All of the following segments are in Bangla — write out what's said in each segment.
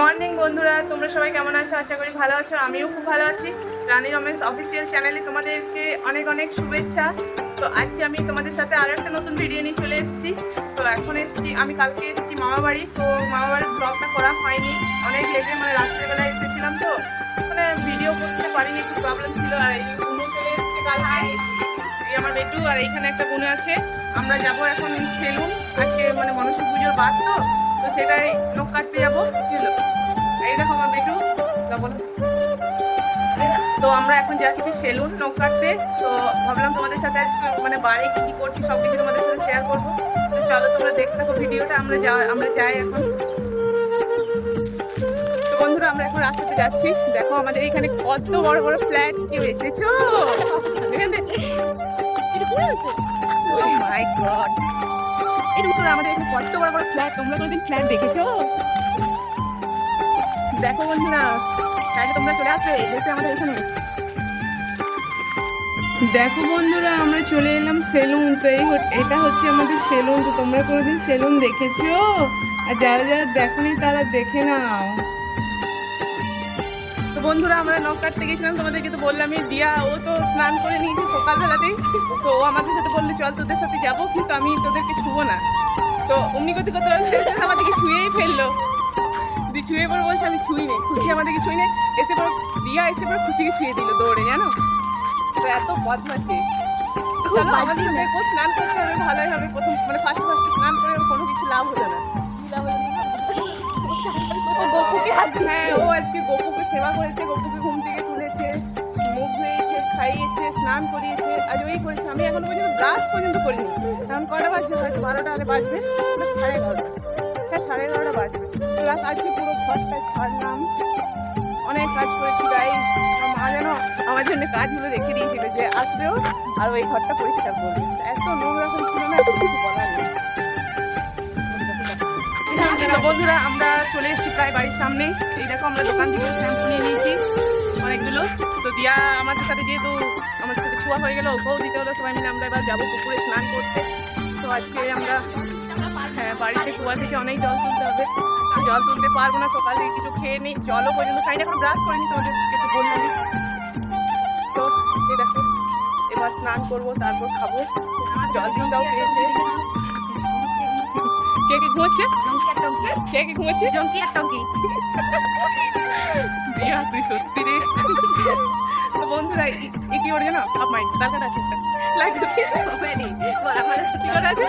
মর্নিং, বন্ধুরা। তোমরা সবাই কেমন আছো? আশা করি ভালো আছো আমিও খুব ভালো আছি। রানী রমেশ অফিসিয়াল চ্যানেলে তোমাদেরকে অনেক অনেক শুভেচ্ছা। তো আজকে আমি তোমাদের সাথে আরও একটা নতুন ভিডিও নিয়ে চলে এসেছি। তো এখন এসেছি, আমি কালকে এসেছি মামা বাড়ি তো মামা বাড়ির ব্লগটা করা হয়নি। অনেক লেটে মানে রাত্রেবেলায় এসেছিলাম তো। মানে ভিডিও করতে পারিনি, একটু প্রবলেম ছিল, আর এই বুনো চলে এসেছে কাল। এই আমার বেটু, আর এইখানে একটা বোন আছে। আমরা যাব এখন সেলুন। আজকে মানে মনসা পুজোর বাদ তো। তো সেটাই নখ কাটতে যাব। হলো? এই দেখো আমার বেটু তো আমরা এখন যাচ্ছি সেলুন নখ কাটতে। তো ভাবলাম তোমাদের সাথে আজকে মানে বাড়ি কি কি করছি সব কিছু তোমাদের সাথে শেয়ার করব। তো চলো তোমরা দেখতে থাকো ভিডিওটা আমরা যা আমরা যাই এখন। তো বন্ধুরা আমরা এখন রাস্তাতে যাচ্ছি। দেখো আমাদের এখানে কত বড় বড় ফ্ল্যাট এসেছ এখানে Oh my God! করে আমাদের এখানে কত বড় বড় ফ্ল্যাট তোমরা কোনোদিন ফ্ল্যাট দেখেছ? দেখো বন্ধুরা, তাহলে তোমরা চলে আসবে, দেখতে আমাদের এখানে। দেখো বন্ধুরা, আমরা চলে এলাম সেলুন তো এই এটা হচ্ছে আমাদের সেলুন তো তোমরা কোনোদিন সেলুন দেখেছ? আর যারা যারা দেখোনি, তারা দেখে নাও। বন্ধুরা আমরা নখ কাটতে গেছিলাম তোমাদেরকে তো বললামই দিয়া ও তো স্নান করে নিয়েছে সকালবেলাতেই তো ও আমাদের সাথে বললে চল তোদের সাথে যাব কিন্তু আমি তোদেরকে ছুবো না। তো অমনি করতে করতে আমাদেরকে ছুঁয়েই ফেলল। দি ছুঁয়ে পরে বলছে আমি ছুঁই নেই খুশি আমাদেরকে ছুঁই নেই এসে পর দিয়া এসে পর খুশিকে ছুঁয়ে দিল দৌড়ে জানো? তো এত বদমাসি চলো আমাদের সাথে স্নান করতে হবে ভালোই হবে। প্রথম মানে ফার্স্ট ফার্স্ট স্নান করে কোনো কিছু লাভ হলো না। ও গপুকে হ্যাঁ ও আজকে সেবা করেছে ঘুম থেকে মুখ খাইয়েছে, স্নান করিয়েছে, আর ওই করেছে। আমি এখন পর্যন্ত পর্যন্ত কটা বারোটা বাজবে। সাড়ে হ্যাঁ সাড়ে এগারোটা বাজবে। অনেক কাজ করেছি গাইস মা যেন, আমার জন্য কাজগুলো রেখে দিয়েছিল যে আসবেও আর ওই ঘরটা পরিষ্কার করবে। এত নোংরা করেছিল না কিছু বলার বন্ধুরা, আমরা চলে এসেছি প্রায় বাড়ির সামনে। এই দেখো, আমরা দোকান থেকে শ্যাম্পু নিয়ে নিয়েছি অনেকগুলো। তো দিয়া আমাদের সাথে যেহেতু আমাদের সাথে ছোঁয়া হয়ে গেল, ওকেও দিতে হলো। সবাই মিলে আমরা এবার যাব পুকুরে স্নান করতে। তো আজকে আমরা হ্যাঁ বাড়িতে কুয়া থেকে অনেক জল তুলতে হবে। জল তুলতে পারব না, সকাল থেকে কিছু খেয়ে নিই, জলও পর্যন্ত খাই না এখন ব্রাশ করিনি তোমাদেরকে তো বললাম তো এই দেখো, এবার স্নান করব, তারপর খাব। জল দিনটাও পেয়েছে। কে কে ঘুমোচ্ছে? কে কে ঘুমোচ্ছে? জঙ্কি আর টঙ্কি। দিয়া তুই সত্যি রে। তো বন্ধুরা এ- কি ওর জানো আপ মাইন্ড? তার কাছে আছে। লাইক কি করে আছে?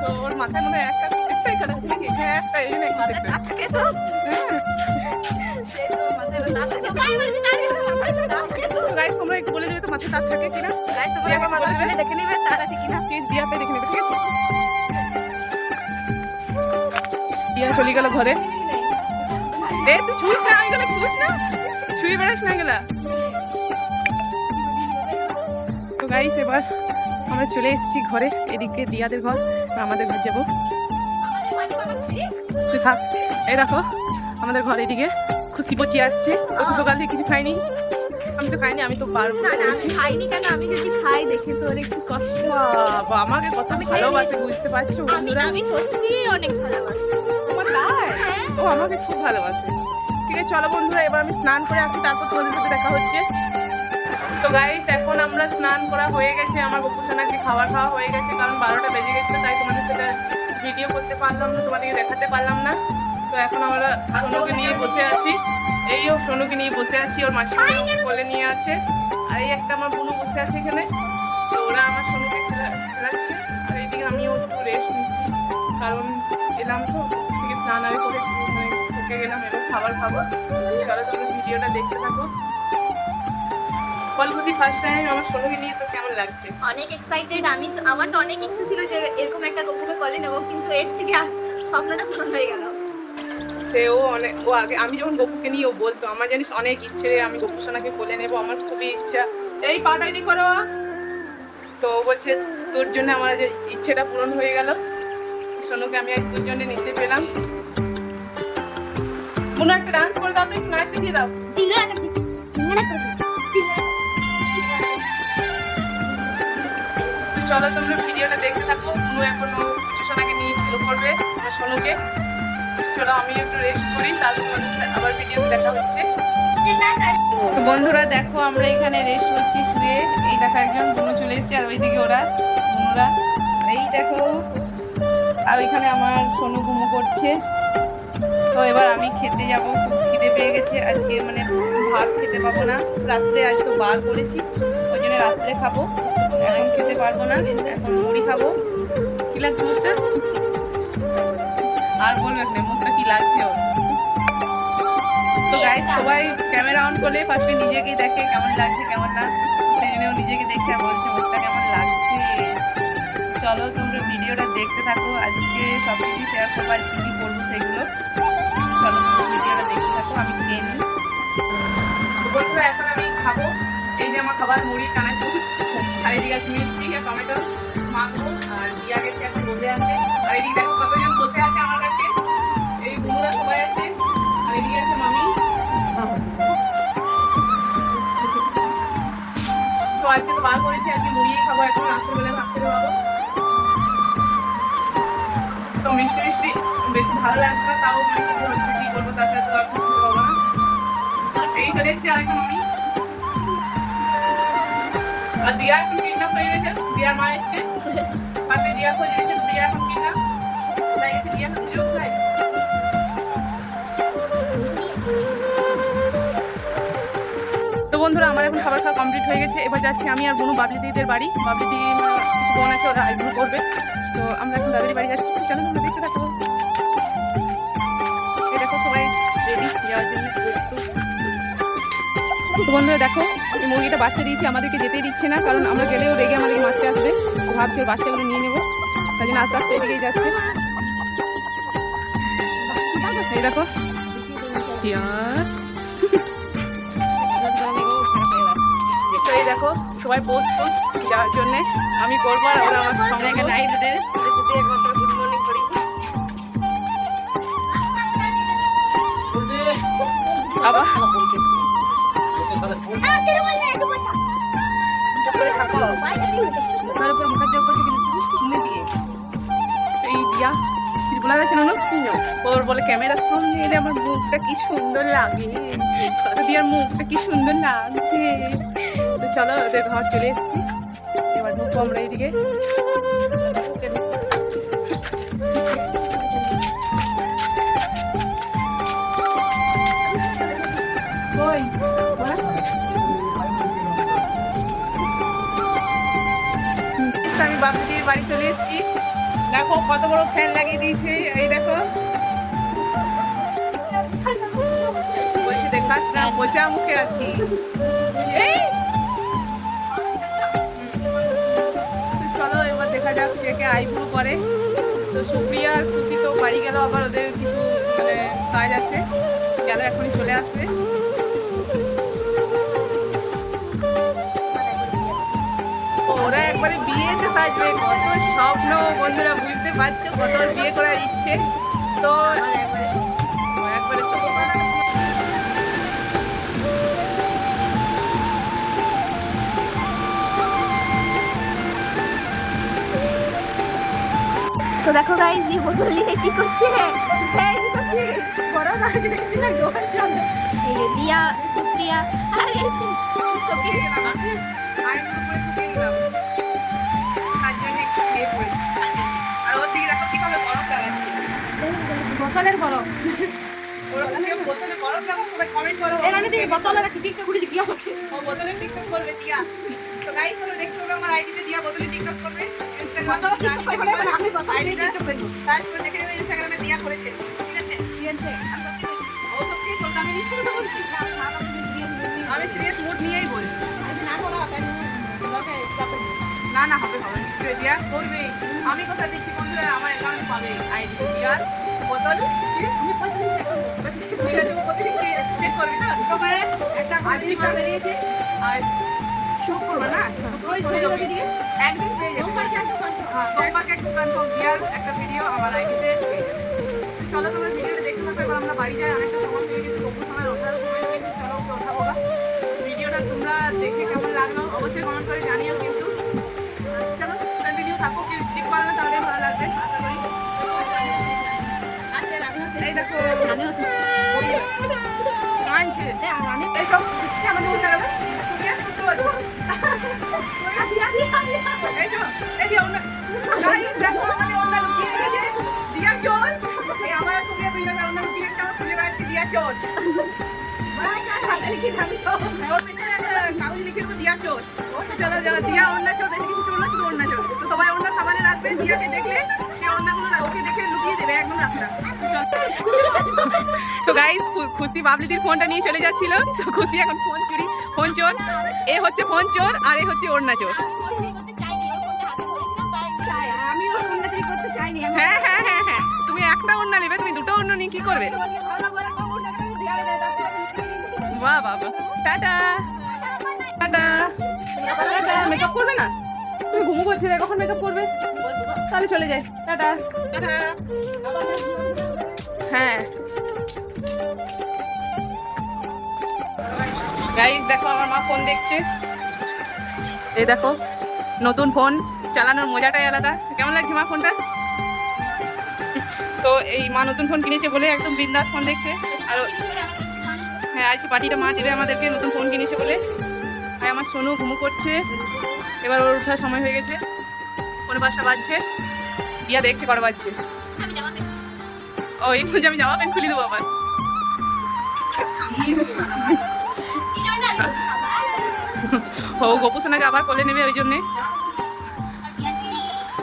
তো ওর মাথায় মনে হয় একটা একটাই কাটা আছে নাকি? হ্যাঁ একটা এই একটা তো। তোমরা একটু বলে দেবে তো মাথায় তার থাকে কিনা? দেখে নিবে তার আছে কিনা। প্লিজ দিয়াকে দেখে নেবে ঠিক আছে? চলে গেল ঘরে। এ তুই ছুঁইস না ওইগুলো ছুঁইস না। ছুঁয়ে বেড়াস না এগুলা তো গাইস এবার আমরা চলে এসেছি ঘরে। এদিকে দিয়াদের ঘর আমাদের ঘর যাব। তুই থাক। এই দেখো আমাদের ঘর এদিকে। খুশি পচি আসছে। ও তো সকাল থেকে কিছু খাইনি। আমি তো খাইনি আমি তো না আমি খাইনি কেন? আমি যদি খাই দেখে তোর একটু কষ্ট। বাবা আমাকে কত ভালোবাসে বুঝতে পারছ? আমি আমি সত্যি অনেক ভালোবাসি। আমাকে খুব ভালোবাসে। ঠিক আছে, চলো বন্ধুরা, এবার আমি স্নান করে আসি, তারপর তোমাদের সাথে দেখা হচ্ছে। তো গাইস এখন আমরা স্নান করা হয়ে গেছে, আমার গোপুসোনাকে খাবার খাওয়া হয়ে গেছে, কারণ বারোটা বেজে গেছিল, তাই তোমাদের সাথে ভিডিও করতে পারলাম না, তোমাদেরকে দেখাতে পারলাম না। তো এখন আমরা সোনুকে নিয়ে বসে আছি। এই ও সোনুকে নিয়ে বসে আছি, ওর মাসি কোলে নিয়ে আছে। আর এই একটা আমার বুনু বসে আছে এখানে। স্নান আরে করে ঢুকে গেলাম এবার খাবার খাব। চলো তোমরা ভিডিওটা দেখতে থাকো। বল ফার্স্ট টাইম আমার সোনুকে নিয়ে তো কেমন লাগছে? অনেক এক্সাইটেড আমি তো আমার তো অনেক ইচ্ছে ছিল যে এরকম একটা গপুকে কলে নেব কিন্তু এর থেকে স্বপ্নটা পূরণ হয়ে গেল। সে ও অনেক ও আগে আমি যখন গপুকে নিয়ে ও বলতো আমার জানিস অনেক ইচ্ছে রে আমি গপু সোনাকে কোলে নেব আমার খুবই ইচ্ছা। এই পাটা এদিক করো তো ও বলছে তোর জন্য আমার যে ইচ্ছেটা পূরণ হয়ে গেল। সোনুকে আমি নিতে পেলাম? মনে, একটা ডান্স করে দাও তো, একটু নাচ দেখিয়ে দাও। চলো তোমরা ভিডিওটা দেখতে থাকো। ও সোনাকে নিয়ে করবে আমার চলো আমি একটু রেস্ট করি, তারপর তোমাদের সাথে আবার ভিডিওতে দেখা হচ্ছে। তো বন্ধুরা, দেখো, আমরা এখানে রেস্ট করছি, শুয়ে। এই দেখো, একজন বুনু চলে এসেছে, আর ওইদিকে ওরা বুনুরা এই দেখো আর ওইখানে আমার সোনু ঘুমো করছে। তো এবার আমি খেতে যাব। খুব খিদে পেয়ে গেছে। আজকে মানে ভাত খেতে পাবো না। রাত্রে আজ তো বার করেছি। ওই জন্য রাত্রে খাব। এখন খেতে পারব না। এখন মুড়ি খাব। কি লাগছে মুখটা? আর বলবে না, মুখটা কি লাগছে ওর? তো সবাই ক্যামেরা অন করলে ফার্স্টে নিজেকেই দেখে কেমন লাগছে, কেমন না। সেই জন্য নিজেকে দেখছে আর বলছে মুখটা কেমন চলো, তোমরা ভিডিওটা দেখতে থাকো। আজকে সব কিছু শেয়ার করব, আজকে কী করব সেগুলো। চলো, তোমরা ভিডিওটা দেখতে থাকো, আমি খেয়ে নিই। বন্ধুরা, এখন আমি খাব। এই যে আমার খাবার, মুড়ি, চানাচুর, আর এদিকে আছে মিষ্টি আর টমেটো মাখবো আর দিয়া গেছে এখন বসে আনতে আর এদিকে দেখো কতজন বসে আছে আমার কাছে। এই বন্ধুরা সবাই আছে। আর এদিকে আছে মামি। তো আজকে তো বার করেছি, আজকে মুড়িয়ে খাব, এখন রাত্রেবেলা তো মিষ্টি বেশি ভালো লাগছে না তাও মানে খেতে হচ্ছে কি করব তো আর কিছু না। এই চলে এসছি আরেকটা মামি আর দিয়া এখন হয়ে গেছে, দিয়ার মা এসছে। পাশে দিয়া খোঁজ গেছে দিয়া এখন গেছে, দিয়া এখন কোথায় তো বন্ধুরা, আমার এখন খাবার খাওয়া কমপ্লিট হয়ে গেছে। এবার যাচ্ছি আমি আর বোনু বাবলি দিদিদের বাড়ি। বাবলি দিদি বোন আছে ওরা আইব্রু করবে। তো আমরা এখন দাদির বাড়ি যাচ্ছি। চলো তোমরা দেখতে থাকো। এই দেখো সবাই রেডি যাওয়ার জন্য প্রস্তুত। তো বন্ধুরা দেখো এই মুরগিটা বাচ্চা দিয়েছি আমাদেরকে যেতেই দিচ্ছে না কারণ আমরা গেলেও রেগে আমাদেরকে মারতে আসবে। ভাবছি ওর বাচ্চাগুলো নিয়ে নেব। তাই জন্য আস্তে আস্তে এদিকেই যাচ্ছে। এই দেখো। এই দেখো সবাই প্রস্তুত। যাওয়ার জন্যে আমি করব আর ওরা আমার সঙ্গে নাইট ড্রেস গুড মর্নিং করি। আবার? এই দিয়া বলার আছে না ওর বলে ক্যামেরার সামনে এলে আমার মুখটা কি সুন্দর লাগে। দিয়ার মুখটা কি সুন্দর লাগছে। তো চলো ওদের ঘর চলে এসেছি। এবার আমরা এইদিকে। আমি বাপিদির বাড়ি চলে এসেছি। দেখো কত বড় ফ্যান লাগিয়ে দিয়েছে, এই দেখো। বলছে, দেখাস না বোঝা মুখে আছি। এই চলো, এবার দেখা যাক কে কে আইব্রু করে। তো সুপ্রিয়া আর খুশি তো বাড়ি গেল, আবার ওদের কিছু মানে কাজ আছে। গেল, এখনই চলে আসবে। ওরা একবারে বিয়েতে সাজবে। কত স্বপ্ন, বন্ধুরা, বুঝতে পারছ? কত বিয়ে করার ইচ্ছে। তো ও একবারে তো দেখো গাইস এই বোতল নিয়ে কি করছে? দিয়া সুপ্রিয়া। আরে বরফ বোতলের করো। করবে দিয়া। তো তোমরা দেখতে পাবে আমার ID তে দিয়া বোতলে TikTok করবে। মানে আমি সিরিয়াস মুড নিয়েই বলছি। না না হবে হবে। নিশ্চয়ই দিয়া করবে। আমি কথা দিচ্ছি বন্ধুরা? আমার অ্যাকাউন্ট পাবে আইডি দিয়ার বোতল। আমি প্রতিদিন চেক করব। প্রতিদিন চেক করবি তো? কবে বেরিয়েছে। আর শুক্রবার না? শুক্রবার চলে একদিন পেয়ে যাবে। হ্যাঁ সোমবারকে একটু কনফার্ম দিয়ার একটা ভিডিও আমার আইডিতে চলো তোমরা ভিডিওটা দেখতে থাকো এবার আমরা বাড়ি যাই। অনেকটা সময় হয়ে গেছে তবু সময় ওঠার সময় হয়ে গেছে চলো ওঠাবো ভিডিওটা তোমরা দেখে কেমন লাগল? অবশ্যই কমেন্ট করে জানিও কিন্তু। চলো কন্টিনিউ থাকো কি স্কিপ করবে তাহলে ভালো লাগবে। আশা করি এই দেখো হচ্ছে। আমাদের উঠে গেল। সবাই অন্য সামনে রাখবে, দিয়াকে দেখলে সে অন্যগুলো ওকে দেখে লুকিয়ে দেবে, একদম রাখবে না। তো গাইস খুশি বাবলিদির ফোনটা নিয়ে চলে যাচ্ছিল। তো খুশি এখন ফোন চুরি, ফোন চোর। এ হচ্ছে ফোন চোর, আর এ হচ্ছে ওড়না চোর। হ্যাঁ হ্যাঁ হ্যাঁ হ্যাঁ। তুমি একটা ওড়না নেবে, তুমি দুটো ওড়না নিয়ে কি করবে? বাহ টাটা টাটা। টাটা। মেকআপ করবে না? তুমি ঘুমু করছিলে, কখন মেকআপ করবে? তাহলে চলে যাই। টাটা। টাটা। হ্যাঁ। গাইস দেখো আমার মা ফোন দেখছে। এই দেখো, নতুন ফোন চালানোর মজাটাই আলাদা। কেমন লাগছে মা ফোনটা তো এই মা নতুন ফোন কিনেছে বলে একদম বিন্দাস ফোন দেখছে। আর হ্যাঁ আজকে পার্টিটা মা দেবে আমাদেরকে নতুন ফোন কিনেছে বলে। আর আমার সোনু ঘুমু করছে। এবার ওর ওঠার সময় হয়ে গেছে। কোনো পাঁচটা বাজছে। দিয়া দেখছে কটা বাজছে। ও, এই বুঝে আমি জামা প্যান্ট খুলে দেবো আবার। ও গপু সোনাকে আবার কোলে নেবে ওই জন্যে।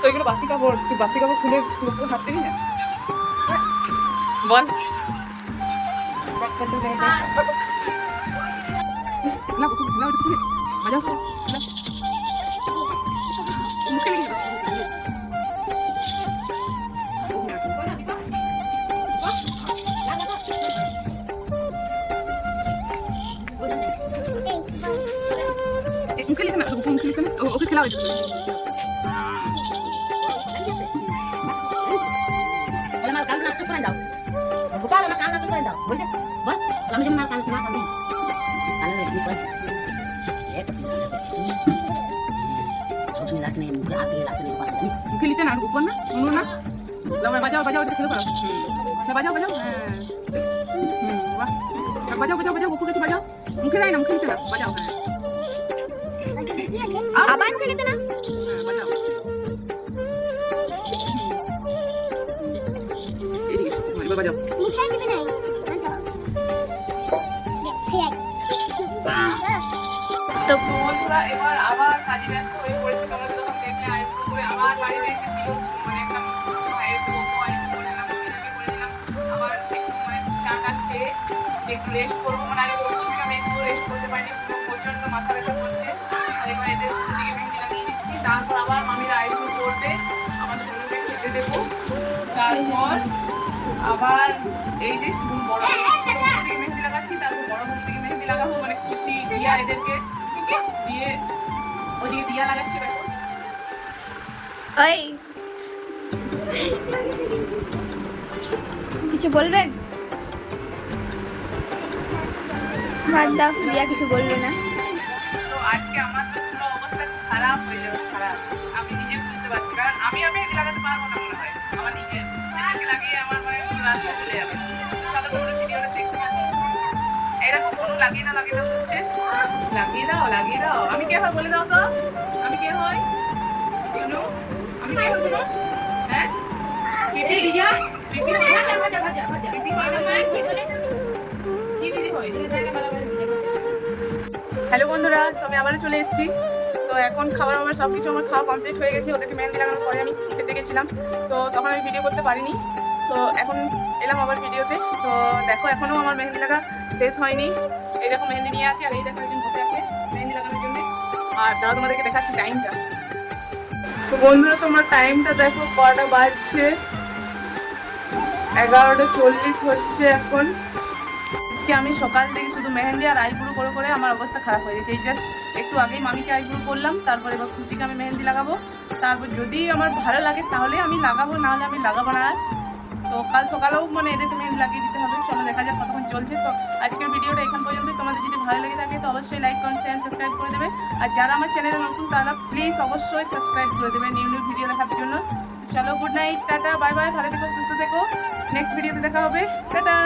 তো এগুলো বাসি কাপড়, তুই বাসি কাপড় খুলে গপুকে হাত দিবি না? বল। না না, ওটা খুলে। বাজাও। না আমার কান নাচ করে দাও। গোপাল আমার কান নাচ করে দাও। বলতে বল আমি যেমন পাতা জানিস মুখে লিখতে না উপর না শুনো না? লাও, বাজাও বাজাও এটা করো হ্যাঁ বাজাও বাজাও। হ্যাঁ। বাজাও বাজাও বাজাও গপু কাছে বাজাও। মুখে দেয় না মুখে লিখতে না বাজাও। হ্যাঁ আবার মুখে না? হ্যাঁ, তো বন্ধুরা এবার আবার কাজে ব্যস্ত হয়ে পড়েছে তোমরা তো দেখলে আইফোন করে আবার বাড়িতে এসেছিল। মানে একটা ভাইয়ের আবার খেয়ে যে একটু রেস্ট করব মানে আমি একটু রেস্ট করতে পারিনি পুরো প্রচণ্ড মাথা ব্যথা করছে। দিকে লাগিয়ে তারপর আবার মামিরা আইফোন করবে। আমার সোনুকে খেতে দেবো। তারপর আবার এই যে বড় ছোট মেহেন্দি লাগাচ্ছি। তারপর বড় বোনের দিকে মেহেন্দি লাগাবো। মানে খুশি দিয়া এদেরকে দিয়ে ওদিকে দিয়া লাগাচ্ছি দেখো। ওই। কিছু বলবেন বাদ দাও দিয়া কিছু বলবে না। তো আজকে আমার খারাপ হয়ে যাবে খারাপ। আমি নিজে বুঝতে পারছি কারণ আমি আর মেহেন্দি লাগাতে পারব না মনে হয়। আমার নিজে নিজেকে লাগিয়ে আমার মানে রাত চলে যাবে। চলো তোমরা ভিডিওটা থাকো। এরকম কোনো লাগিয়ে না লাগিয়ে না হচ্ছে। লাগিয়ে দাও লাগিয়ে দাও। আমি কে হয় বলে দাও তো? আমি কে হয়? শুনো? আমি কে হয়? হ্যাঁ পিপি দিয়া পিপি ভাজা ভাজা ভাজা পিপি হয় হয় হ্যালো বন্ধুরা আমি আবারও চলে এসেছি। তো এখন খাবার আমার সব কিছু আমার খাওয়া কমপ্লিট হয়ে গেছে, ওদেরকে মেহেন্দি লাগানোর পরে আমি খেতে গেছিলাম। তো তখন আমি ভিডিও করতে পারিনি। তো এখন এলাম আবার ভিডিওতে তো। দেখো এখনও আমার মেহেন্দি লাগা শেষ হয়নি। এই দেখো মেহেন্দি নিয়ে আসি আর এই দেখো একজন বসে আছে মেহেন্দি লাগানোর জন্য। আর তারা তোমাদেরকে দেখাচ্ছি টাইমটা তো বন্ধুরা, তোমরা টাইমটা দেখো, কটা বাজছে? এগারোটা চল্লিশ হচ্ছে এখন। আজকে আমি সকাল থেকে শুধু মেহেন্দি আর আইব্রু করে করে আমার অবস্থা খারাপ হয়ে গেছে। এই জাস্ট একটু আগেই মামিকে আইব্রু করলাম, তারপর এবার খুশিকে আমি মেহেন্দি লাগাবো। তারপর যদি আমার ভালো লাগে তাহলে আমি লাগাবো, না হলে আমি লাগাবো না আর। তো কাল সকালেও মানে এদেরকে মেহেন্দি লাগিয়ে দিতে হবে। চলো দেখা যাক কতক্ষণ চলছে। তো আজকের ভিডিওটা এখান পর্যন্ত। তোমাদের যদি ভালো লেগে থাকে তো অবশ্যই লাইক কমেন্ট শেয়ার সাবস্ক্রাইব করে দেবে। আর যারা আমার চ্যানেলে নতুন তারা প্লিজ অবশ্যই সাবস্ক্রাইব করে দেবে নিউ নিউ ভিডিও দেখার জন্য। চলো good night tata bye bye ভালো থেকো, সুস্থ থেকো। নেক্সট ভিডিওতে দেখা হবে। টাটা!